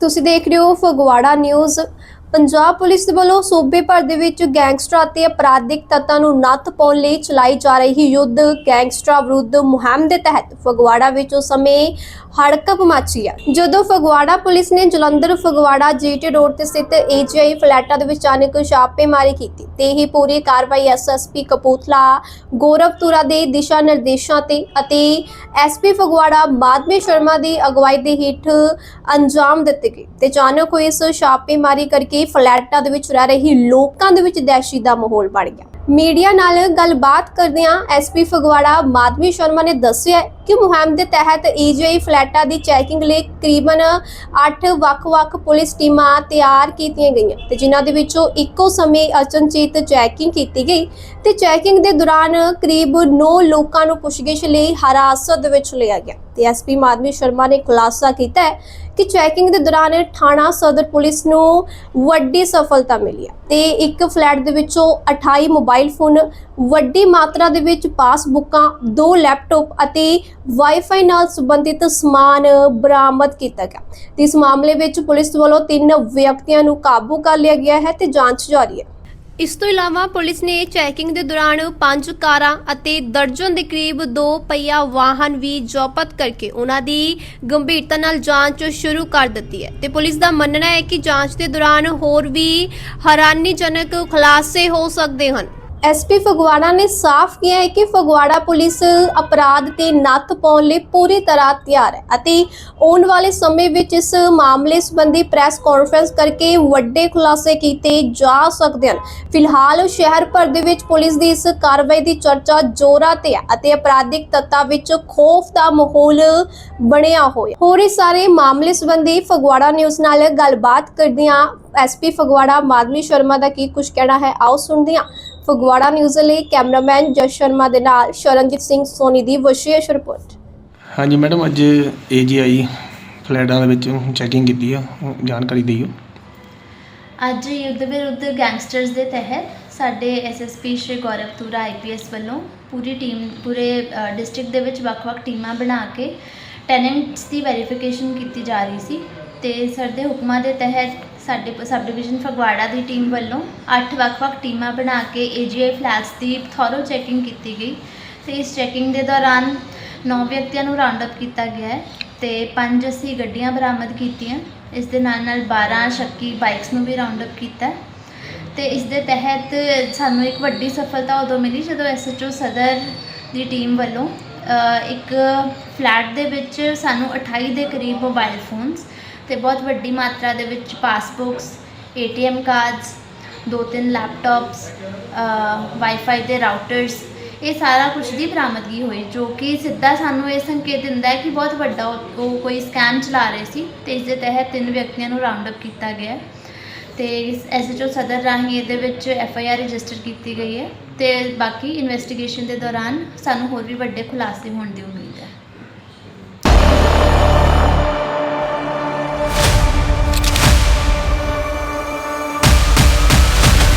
ਤੁਸੀਂ ਦੇਖ ਰਹੇ ਹੋ ਫਗਵਾੜਾ ਨਿਊਜ਼। ਪੰਜਾਬ ਪੁਲਿਸ ਦੇ ਵੱਲੋਂ ਸੂਬੇ ਭਰ ਦੇ ਵਿੱਚ ਗੈਂਗਸਟਰਾਂ ਅਤੇ ਅਪਰਾਧਿਕ ਤੱਤਾਂ ਨੂੰ ਨੱਥ ਪਾਉਣ ਲਈ ਚਲਾਈ ਜਾ ਰਹੀ ਯੁੱਧ ਗੈਂਗਸਟਰਾਂ ਵਿਰੁੱਧ ਮੁਹਿੰਮ ਦੇ ਤਹਿਤ ਫਗਵਾੜਾ ਵਿੱਚ ਉਸ ਸਮੇਂ ਹੜਕੰਪ ਮਚੀ ਹੈ ਜਦੋਂ ਫਗਵਾੜਾ ਪੁਲਿਸ ਨੇ ਜਲੰਧਰ, ਫਗਵਾੜਾ, ਜੀਟੀ ਰੋਡ ਤੇ ਸਥਿਤ ਏਜੀਆਈ ਫਲੈਟਾਂ ਦੇ ਵਿੱਚ ਅਚਾਨਕ ਛਾਪੇਮਾਰੀ ਕੀਤੀ ਤੇ ਇਹ ਪੂਰੀ ਕਾਰਵਾਈ ਐਸਐਸਪੀ ਕਪੂਥਲਾ ਗੌਰਵ ਦੇ ਦਿਸ਼ਾ ਨਿਰਦੇਸ਼ਾਂ ਤੇ ਅਤੇ ਐਸਪੀ ਫਗਵਾੜਾ, ਮਾਧਵੀ ਸ਼ਰਮਾ ਦੀ ਅਗਵਾਈ ਦੇ ਹੇਠ ਅੰਜਾਮ ਦਿੱਤੇ ਗਏ ਤੇ ਅਚਾਨਕ ਹੋਈ ਇਸ ਛਾਪੇਮਾਰੀ ਕਰਕੇ ਫਲੈਟਾਂ ਦੇ ਵਿੱਚ ਰਹਿ ਰਹੇ ਲੋਕਾਂ ਦੇ ਵਿੱਚ ਦਹਿਸ਼ਤ ਦਾ ਮਾਹੌਲ ਬਣ ਗਿਆ। ਮੀਡੀਆ ਨਾਲ ਗੱਲਬਾਤ ਕਰਦਿਆਂ ਐਸਪੀ ਫਗਵਾੜਾ ਮਾਧਵੀ ਸ਼ਰਮਾ ਨੇ ਦੱਸਿਆ ਕਿ ਮੁਹਿੰਮ ਦੇ ਤਹਿਤ ਈਜੀਆਈ ਫਲੈਟਾਂ ਦੀ ਚੈਕਿੰਗ ਲਈ ਤਕਰੀਬਨ 8 ਵੱਖ-ਵੱਖ ਪੁਲਿਸ ਟੀਮਾਂ ਤਿਆਰ ਕੀਤੀਆਂ ਗਈਆਂ ਤੇ ਜਿਨ੍ਹਾਂ ਦੇ ਵਿੱਚੋਂ ਇੱਕੋ ਸਮੇਂ ਅਚਨਚੇਤ ਚੈਕਿੰਗ ਕੀਤੀ ਗਈ ਤੇ ਚੈਕਿੰਗ ਦੇ ਦੌਰਾਨ ਕਰੀਬ 9 ਲੋਕਾਂ ਨੂੰ ਪੁੱਛਗਿੱਛ ਲਈ ਹਿਰਾਸਤ ਵਿੱਚ ਲਿਆ ਗਿਆ। ਤੇ ਐਸਪੀ ਮਾਧਵੀ ਸ਼ਰਮਾ ਨੇ ਖੁਲਾਸਾ ਕੀਤਾ ਹੈ ਕਿ ਚੈਕਿੰਗ ਦੇ ਦੌਰਾਨ ਥਾਣਾ ਸਦਰ ਪੁਲਿਸ ਨੂੰ ਵੱਡੀ ਸਫਲਤਾ ਮਿਲੀ ਹੈ ਤੇ ਇੱਕ ਫਲੈਟ ਦੇ ਵਿੱਚੋਂ 28 ਮੋਬਾਈਲ ਫੋਨ, ਵੱਡੀ ਮਾਤਰਾ ਦੇ ਵਿੱਚ ਪਾਸਬੁੱਕਾਂ, ਦੋ ਲੈਪਟਾਪ ਅਤੇ ਵਾਈਫਾਈ ਨਾਲ ਸੰਬੰਧਿਤ ਸਮਾਨ ਬਰਾਮਦ ਕੀਤਾ ਗਿਆ। ਤੇ ਇਸ ਮਾਮਲੇ ਵਿੱਚ ਪੁਲਿਸ ਵੱਲੋਂ ਤਿੰਨ ਵਿਅਕਤੀਆਂ ਨੂੰ ਕਾਬੂ ਕਰ ਲਿਆ ਗਿਆ ਹੈ ਤੇ ਜਾਂਚ ਜਾਰੀ ਹੈ। ਇਸ ਤੋਂ ਇਲਾਵਾ ਪੁਲਿਸ ਨੇ ਚੈਕਿੰਗ ਦੇ ਦੌਰਾਨ ਪੰਜ ਕਾਰਾਂ ਅਤੇ ਦਰਜਨ ਦੇ ਕਰੀਬ ਦੋ ਪਹੀਆ ਵਾਹਨ ਵੀ ਜ਼ਬਤ ਕਰਕੇ ਉਹਨਾਂ ਦੀ ਗੰਭੀਰਤਾ ਨਾਲ ਜਾਂਚ ਸ਼ੁਰੂ ਕਰ ਦਿੱਤੀ ਹੈ। ਤੇ ਪੁਲਿਸ ਦਾ ਮੰਨਣਾ ਹੈ ਕਿ ਜਾਂਚ ਦੇ ਦੌਰਾਨ ਹੋਰ ਵੀ ਹੈਰਾਨੀਜਨਕ ਖੁਲਾਸੇ ਹੋ ਸਕਦੇ ਹਨ। ਐਸਪੀ ਫਗਵਾੜਾ ਨੇ ਸਾਫ਼ ਕਿਹਾ ਹੈ ਕਿ ਫਗਵਾੜਾ ਪੁਲਿਸ ਅਪਰਾਧ ਤੇ ਨੱਥ ਪਾਉਣ ਲਈ ਪੂਰੀ ਤਰ੍ਹਾਂ ਤਿਆਰ ਹੈ ਅਤੇ ਆਉਣ ਵਾਲੇ ਸਮੇਂ ਵਿੱਚ ਇਸ ਮਾਮਲੇ ਸੰਬੰਧੀ ਪ੍ਰੈਸ ਕਾਨਫਰੰਸ ਕਰਕੇ ਵੱਡੇ ਖੁਲਾਸੇ ਕੀਤੇ ਜਾ ਸਕਦੇ ਹਨ। ਫਿਲਹਾਲ ਸ਼ਹਿਰ ਭਰ ਦੇ ਵਿੱਚ ਪੁਲਿਸ ਦੀ ਇਸ ਕਾਰਵਾਈ ਦੀ ਚਰਚਾ ਜ਼ੋਰਾਂ ਤੇ ਹੈ ਅਤੇ ਅਪਰਾਧਿਕ ਤੱਤਾਂ ਵਿੱਚ ਖੌਫ ਦਾ ਮਾਹੌਲ ਬਣਿਆ ਹੋਇਆ। ਹੋਰ ਇਸ ਸਾਰੇ ਮਾਮਲੇ ਸੰਬੰਧੀ ਫਗਵਾੜਾ ਨਿਊਜ਼ ਨਾਲ ਗੱਲਬਾਤ ਕਰਦਿਆਂ ਐਸਪੀ ਫਗਵਾੜਾ, ਮਾਧਵੀ ਸ਼ਰਮਾ ਦਾ ਕੀ ਕੁਝ ਕਹਿਣਾ ਹੈ, ਆਓ ਸੁਣਦੇ ਹਾਂ। ਫਗਵਾੜਾ ਨਿਊਜ਼ ਲਈ ਕੈਮਰਾਮੈਨ ਜਸ ਸ਼ਰਮਾ ਦੇ ਨਾਲ ਸ਼ਰਨਜੀਤ ਸਿੰਘ ਸੋਨੀ ਦੀ ਵਿਸ਼ੇਸ਼ ਰਿਪੋਰਟ। ਹਾਂਜੀ ਮੈਡਮ ਅੱਜ ਏਜੀਆਈ ਫਲੈਟਾਂ ਦੇ ਵਿੱਚ ਚੈਕਿੰਗ ਕੀਤੀ ਆ ਜਾਣਕਾਰੀ ਦਿਓ। ਅੱਜ ਯੁੱਧ ਵਿਰੁੱਧ ਗੈਂਗਸਟਰਸ ਦੇ ਤਹਿਤ ਸਾਡੇ ਐਸਐਸਪੀ ਸ਼੍ਰੀ ਗੌਰਵ ਤੁਰਾ ਆਈਪੀਐਸ ਵੱਲੋਂ ਪੂਰੀ ਟੀਮ ਪੂਰੇ ਡਿਸਟ੍ਰਿਕਟ ਦੇ ਵਿੱਚ ਵੱਖ-ਵੱਖ ਟੀਮਾਂ ਬਣਾ ਕੇ ਟੈਨੈਂਟਸ ਦੀ ਵੈਰੀਫਿਕੇਸ਼ਨ ਕੀਤੀ ਜਾ ਰਹੀ ਸੀ ਤੇ ਸਰ ਦੇ ਹੁਕਮਾਂ ਦੇ ਤਹਿਤ ਸਾਡੇ ਸਬ ਡਿਵੀਜ਼ਨ ਫਗਵਾੜਾ ਦੀ ਟੀਮ ਵੱਲੋਂ 8 ਵੱਖ-ਵੱਖ ਟੀਮਾਂ ਬਣਾ ਕੇ ਏਜੀਆਈ ਫਲੈਟਸ ਦੀ ਥੋਰੋ ਚੈਕਿੰਗ ਕੀਤੀ ਗਈ ਤੇ ਇਸ ਚੈਕਿੰਗ ਦੇ ਦੌਰਾਨ 9 ਵਿਅਕਤੀਆਂ ਨੂੰ ਰਾਉਂਡ ਅਪ ਕੀਤਾ ਗਿਆ ਹੈ ਤੇ ਪੰਜ ਅਸੀਂ ਗੱਡੀਆਂ ਬਰਾਮਦ ਕੀਤੀਆਂ ਇਸ ਦੇ ਨਾਲ ਨਾਲ 12 ਸ਼ੱਕੀ ਬਾਈਕਸ ਨੂੰ ਵੀ ਰਾਉਂਡ ਅਪ ਕੀਤਾ ਹੈ। ਤੇ ਇਸ ਦੇ ਤਹਿਤ ਸਾਨੂੰ ਇੱਕ ਵੱਡੀ ਸਫਲਤਾ ਉਦੋਂ ਮਿਲੀ ਜਦੋਂ ਐਸਐਚਓ ਸਦਰ ਦੀ ਟੀਮ ਵੱਲੋਂ ਇੱਕ ਫਲੈਟ ਦੇ ਵਿੱਚ ਸਾਨੂੰ 28 ਦੇ ਕਰੀਬ ਮੋਬਾਈਲ ਫੋਨਸ ਤੇ ਬਹੁਤ ਵੱਡੀ ਮਾਤਰਾ ਦੇ ਵਿੱਚ ਪਾਸਬੁੱਕਸ, ਏਟੀਐਮ ਕਾਰਡਸ, ਦੋ ਤਿੰਨ ਲੈਪਟਾਪਸ ਵਾਈਫਾਈ ਦੇ ਰਾਊਟਰਸ, ਇਹ ਸਾਰਾ ਕੁਝ ਦੀ ਬਰਾਮਦਗੀ ਹੋਈ, ਜੋ ਕਿ ਸਿੱਧਾ ਸਾਨੂੰ ਇਹ ਸੰਕੇਤ ਦਿੰਦਾ ਹੈ ਕਿ ਬਹੁਤ ਵੱਡਾ ਉਹ ਉਹ ਕੋਈ ਸਕੈਮ ਚਲਾ ਰਹੇ ਸੀ ਤੇ ਇਸ ਦੇ ਤਹਿਤ ਤਿੰਨ ਵਿਅਕਤੀਆਂ ਨੂੰ ਰਾਉਂਡ ਅਪ ਕੀਤਾ ਗਿਆ ਹੈ। ਤੇ ਐਸਐਚਓ ਸਦਰ ਰਾਹੀਂ ਇਹਦੇ ਵਿੱਚ ਐਫਆਈਆਰ ਰਜਿਸਟਰ ਕੀਤੀ ਗਈ ਹੈ ਤੇ ਬਾਕੀ ਇਨਵੈਸਟੀਗੇਸ਼ਨ ਦੇ ਦੌਰਾਨ ਸਾਨੂੰ ਹੋਰ ਵੀ ਵੱਡੇ ਖੁਲਾਸੇ ਹੋਣ ਦੀ ਉਮੀਦ ਹੈ।